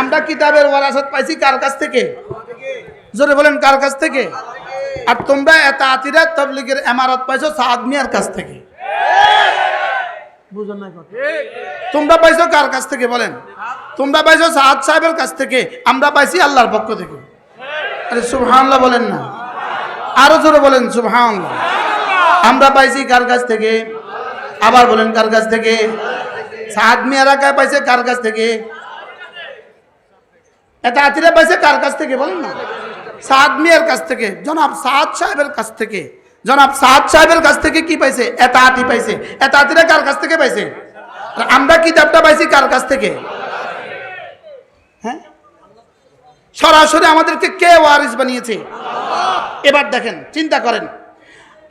আমরা কিতাবের ওয়ারাসাত পাইছি কার কাছ থেকে? জোরে বলেন, কার কাছ থেকে? আর তোমরা এত আতিরা তবলিগের এমারত পাইছো সাদ মিয়ার কাছ থেকে। তোমরা পাইছো কার কাছ থেকে বলেন? তোমরা পাইছো সাদ সাহেবের কাছ থেকে, আমরা পাইছি আল্লাহর পক্ষ থেকে। আরে সুবহানাল্লাহ বলেন না। আরও জোরে বলেন, সুবহানাল্লাহ। আমরা পাইছি কার কাছ থেকে? আবার বলেন কার কাছ থেকে? সাদ মিয়ারা কায় পাইছে কার কাছ থেকে? এটা আতিরা পাইছে কার কাছ থেকে বলেন না? সাদ মিয়ার কাছ থেকে। জনাব সাদ সাহেবের কাছ থেকে। জনাব সাদ সাহেবের কাছ থেকে কি পাইছে? এটা আতি পাইছে। এটা আতিরা কার কাছ থেকে পাইছে? আমরা কিতাবটা পাইছি কার কাছ থেকে? হ্যাঁ? সরাসরি আমাদেরকে কে ওয়ারিস বানিয়েছে? এবার দেখেন, চিন্তা করেন।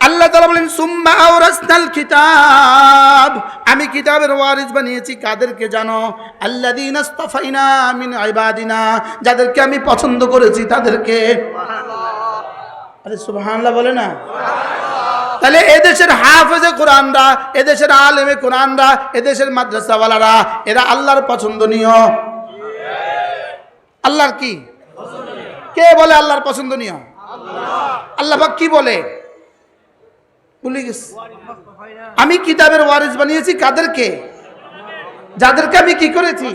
আল্লাহ তাআলা বলেন, সুম্মা আওরাসনাল কিতাব। আমি কিতাবের ওয়ারিস বানিয়েছি। কাদেরকে জানো? আল্লাযীনা ইসতাফাইনা মিন ইবাদিনা। যাদেরকে আমি পছন্দ করেছি, তাদেরকে। আরে সুবহানাল্লাহ বলে না? তাহলে এদেশের হাফেজে কোরআনরা, এদেশের আলেমে কোরআনরা, এদেশের মাদ্রাসাওয়ালারা, এরা আল্লাহর পছন্দনীয়। আল্লাহর কি? কে বলে আল্লাহর পছন্দনীয়? আল্লাহ পাক কি বলে? ভুলে গেছি। আমি কিতাবের ওয়ারিস বানিয়েছি, কাদেরকে? যাদেরকে আমি কি করেছি?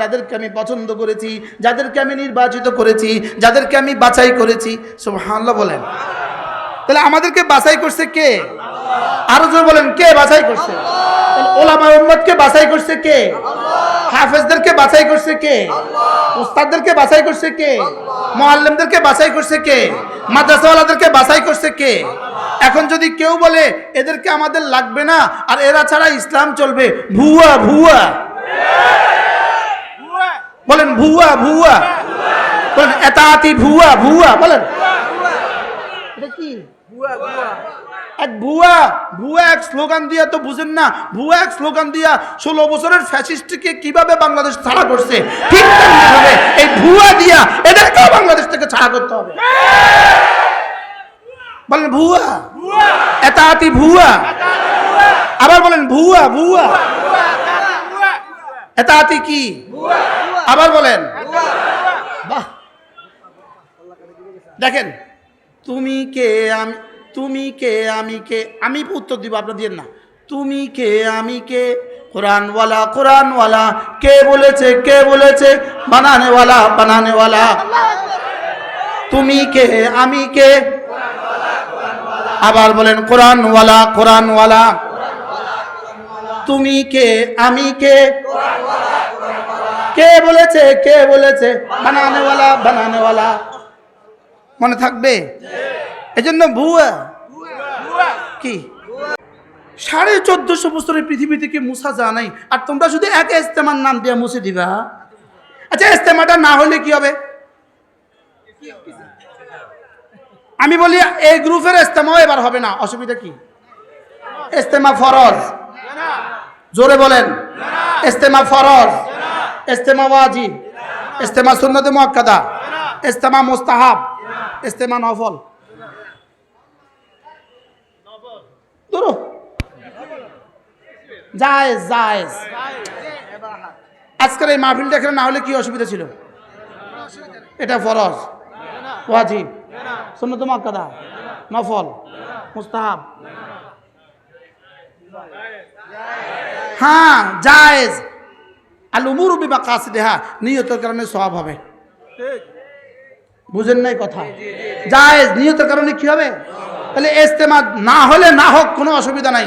যাদেরকে আমি পছন্দ করেছি, যাদেরকে আমি নির্বাচিত করেছি, যাদেরকে আমি বাছাই করেছি। সুবহানাল্লাহ বলেন। তাহলে আমাদেরকে বাছাই করছে কে? আরও জোর বলেন, কে বাছাই করছে? ওলামা উম্মতকে বাছাই করছে কে? হাফেজদেরকে বাছাই করছে কে? উস্তাদদেরকে বাছাই করছে কে? মুআল্লিমদেরকে বাছাই করছে কে? মাদ্রাসাওয়ালাদেরকে বাছাই করছে কে? এখন যদি কেউ বলে এদেরকে আমাদের লাগবে না আর এরা ছাড়া ইসলাম চলবে। ভুয়া ভুয়া। বলেন ভুয়া ভুয়া। বলেন এতাতি ভুয়া ভুয়া। বলেন। এটা কি? এক ভুয়া ভুয়া এক স্লোগান দিয়া তো বুঝেন না, ভুয়া এক স্লোগান দিয়া ষোলো বছরের ফ্যাসিস্টকে কীভাবে বাংলাদেশ ছাড়া করছে? ঠিক এই ভুয়া দিয়া এদেরকেও বাংলাদেশ থেকে ছাড়া করতে হবে। বলেন ভুয়া। এতাতি ভুয়া। আবার বলেন ভুয়া ভুয়া। এতাতি কি? আবার বলেন। দেখেন, তুমি কে আমি তুমি কে, আমি কে? আমি উত্তর দিব? আপনার দিয়ে না। তুমি কে, আমি কে? কোরআনওয়ালা কোরআনওয়ালা। কে বলেছে কে বলেছে? বানানেওয়ালা বানানেওয়ালা। তুমি কে, আমি কে? আবার বলেন, কোরআনওয়ালা কোরআনওয়ালা। তুমি কে, আমি কে? কে বলেছে কে বলেছে? বানানেওয়ালা বানানেওয়ালা। মনে থাকবে? এজন্য ভুয়া। কি? সাড়ে চোদ্দশো বছরের পৃথিবী থেকে মুসা যা নাই। আর তোমরা শুধু এক ইস্তেমার নাম দিয়ে মুছে দিবা। আচ্ছা ইস্তেমাটা না হলে কি হবে? আমি বলি এই গ্রুপের ইস্তেমাও এবার হবে না। অসুবিধা কি? ইস্তেমা ফরজ। জোরে বলেন। ইস্তেমা ফরজ। ইস্তেমা ওয়াজিব। ইস্তেমা সুন্নতে মুআক্কাদা। ইস্তেমা মুস্তাহাব। ইস্তেমা নফল। ধরো। জায়েজ জায়েজ। আজকের এই মাহফিলটা এখানে না হলে কি অসুবিধা ছিল? এটা ফরজ। ওয়াজিব। সুন্নত মুআক্কাদা। নফল। মুস্তাহাব। হ্যাঁ জায়েজ। আল উমুর বিমা কাসিদেহা নিয়তের কারণে সওয়াব হবে। বুঝেন নাই কথা? জায়েজ। নিয়তের কারণে কি হবে? তাহলে ইস্তেমা না হলে না হোক কোনো অসুবিধা নাই।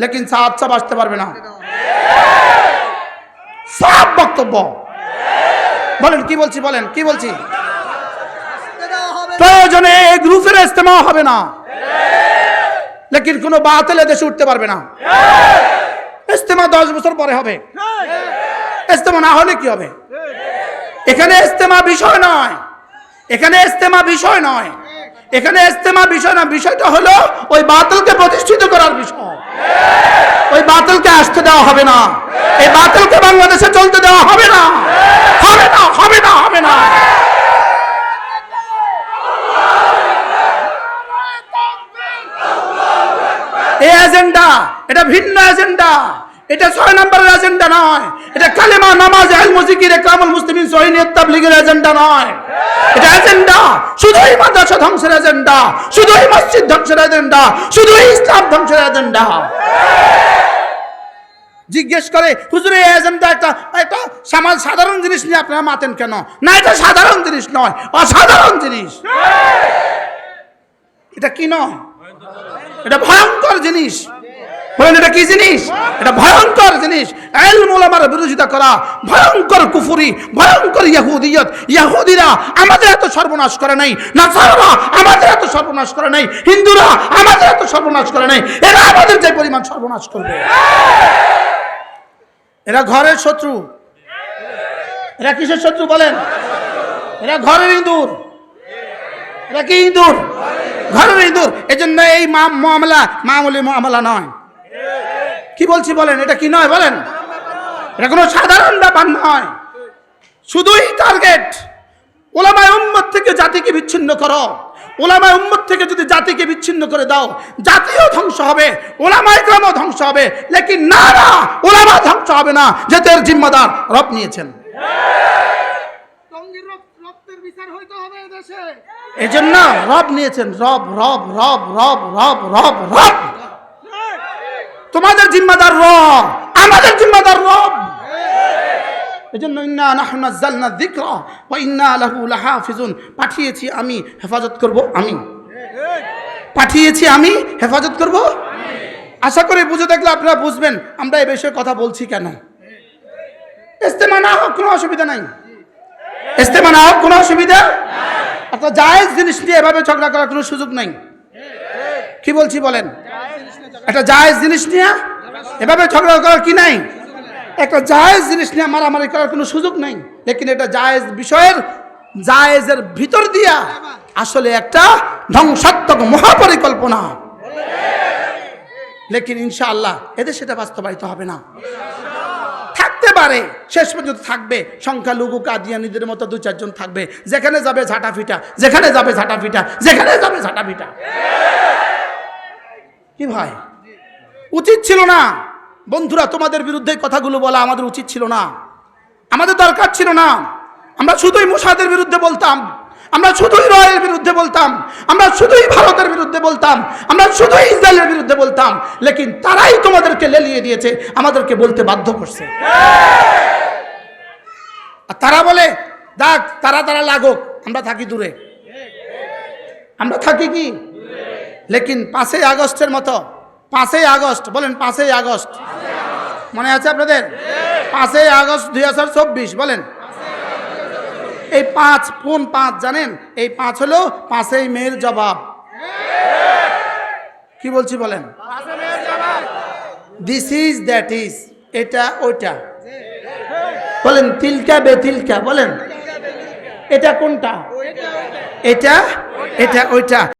লেকিন সাহাব সাহেব আসতে পারবে না। সব বক্তব্য। বলেন, কি বলছি, বলেন, কি বলছি? প্রয়োজনে এই গ্রুপের ইস্তেমা হবে না। লেকিন কোনো বাতিল দেশে উঠতে পারবে না। ইস্তেমা দশ বছর পরে হবে। ইস্তেমা না হলে কি হবে? এখানে ইস্তেমা বিষয় নয়। এখানে ইস্তেমা বিষয় নয়। এখানে ইস্তেমা বিষয় না, বিষয়টা হলো ওই বাতিলকে প্রতিষ্ঠিত করার বিষয়। ওই বাতিলকে আসতে দেওয়া হবে না। এই বাতিলকে বাংলাদেশে চলতে দেওয়া হবে না। হবে না হবে না হবে না। এই এজেন্ডা এটা ভিন্ন এজেন্ডা এটা ছয় নম্বরের এজেন্ডা নয়। এটা কালেমা নামাজ আল মুজিকির কামল মুসলিমিন সহিনিয়ত তাবলীগের এজেন্ডা নয়। এটা এজেন্ডা শুধুই মাদ্রাসা ধ্বংসের এজেন্ডা শুধুই মসজিদ ধ্বংসের এজেন্ডা শুধুই ইসলাম ধ্বংসের এজেন্ডা জিজ্ঞেস করে, হুজুরে এজেন্ডা একটা একটা সামাল সাধারণ জিনিস নিয়ে আপনারা মাতেন কেন? না, এটা সাধারণ জিনিস নয়, অসাধারণ জিনিস। এটা কি নয়? এটা ভয়ঙ্কর জিনিস। বলেন, এটা কি জিনিস? এটা ভয়ঙ্কর জিনিস। এলমুলামার বিরোধিতা করা ভয়ঙ্কর কুফুরি, ভয়ঙ্কর ইয়াহুদিয়ত। ইয়াহুদিরা আমাদের এত সর্বনাশ করে নাই, নাসারা আমাদের এত সর্বনাশ করে নাই, হিন্দুরা আমাদের এত সর্বনাশ করে নাই, এরা আমাদের যে পরিমাণ সর্বনাশ করবে। এরা ঘরের শত্রু। এরা কিসের শত্রু বলেন? এরা ঘরের ইঁদুর। এরা কি ইঁদুর? ঘরের ইঁদুর। এই জন্য এই মামলা, মামুলি মামলা নয়। কি বলছি বলেন? এটা কি নয় বলেন? এটা কোনো সাধারণ ব্যাপার নয়। শুধুই টার্গেট ওলামায় উম্মত থেকে জাতিকে বিচ্ছিন্ন করো। ওলামায় উম্মত থেকে যদি জাতিকে বিচ্ছিন্ন করে দাও জাতিও ধ্বংস হবে ওলামায় গ্রামও ধ্বংস হবে। লেকিন না না ওলামা ধ্বংস হবে না যেতে এর জিম্মাদার রব নিয়েছেন। টঙ্গীর রক- বিচার হইতে এই জন্য রব নিয়েছেন রব রব রব রব রব রব রব। তোমাদের জিম্মাদার রব, আমাদের জিম্মাদার রব। ইন্না লাহু পাঠিয়েছি আমি, হেফাজত আমি। পাঠিয়েছি আমি, হেফাজত আশা করি বুঝে দেখলে আপনারা বুঝবেন আমরা এই বিষয়ে কথা বলছি কেন। ইস্তেমা না হোক কোনো অসুবিধা নাই। ইস্তেমা না হোক কোনো অসুবিধা একটা জায়েজ জিনিস নিয়ে এভাবে ঝগড়া করার কোনো সুযোগ নাই। কি বলছি বলেন? একটা জায়েজ জিনিস নিয়ে এভাবে ঝগড়া করার কি নাই? একটা জায়েজ জিনিস নিয়ে মারামারি করার কোনো সুযোগ নাই। লেকিন এটা জায়েজ বিষয়ের, জায়েজের ভিতর দিয়া আসলে একটা ধ্বংসাত্মক মহাপরিকল্পনা। লেকিন ইনশাআল্লাহ এদের সেটা বাস্তবায়িত হবে না। থাকতে পারে, শেষ পর্যন্ত থাকবে। সংখ্যালঘু, কাদিয়ানিদের মতো দু চারজন থাকবে। যেখানে যাবে ঝাঁটা ফিটা, যেখানে যাবে ঝাঁটা ফিটা, যেখানে যাবে ঝাঁটা ফিটা। কি ভাই? উচিত ছিল না। বন্ধুরা, তোমাদের বিরুদ্ধে কথাগুলো বলা আমাদের উচিত ছিল না। আমাদের দরকার ছিল না। আমরা শুধুই মুসাদের বিরুদ্ধে বলতাম। আমরা শুধুই রয়ের বিরুদ্ধে বলতাম। আমরা শুধুই ভারতের বিরুদ্ধে বলতাম। আমরা শুধুই ইসরায়েলের বিরুদ্ধে বলতাম। লেকিন তারাই তোমাদেরকে লেলিয়ে দিয়েছে, আমাদেরকে বলতে বাধ্য করছে। আর তারা বলে, দেখ, তারা তারা লাগুক, আমরা থাকি দূরে। আমরা থাকি কি? লেকিন পাঁচই আগস্টের মতো পাঁচই আগস্ট, বলেন পাঁচই আগস্ট। মনে আছে আপনাদের? পাঁচই আগস্ট দুই হাজার চব্বিশ, বলেন। এই পাঁচ, কোন পাঁচ জানেন? এই পাঁচ হলো পাঁচই মেয়ের জবাব। কি বলছি বলেন? দিস ইজ দ্যাট ইজ এটা, ওইটা। বলেন, তিলকা বে তিলকা বলেন। এটা কোনটা? এটা এটা, ওইটা।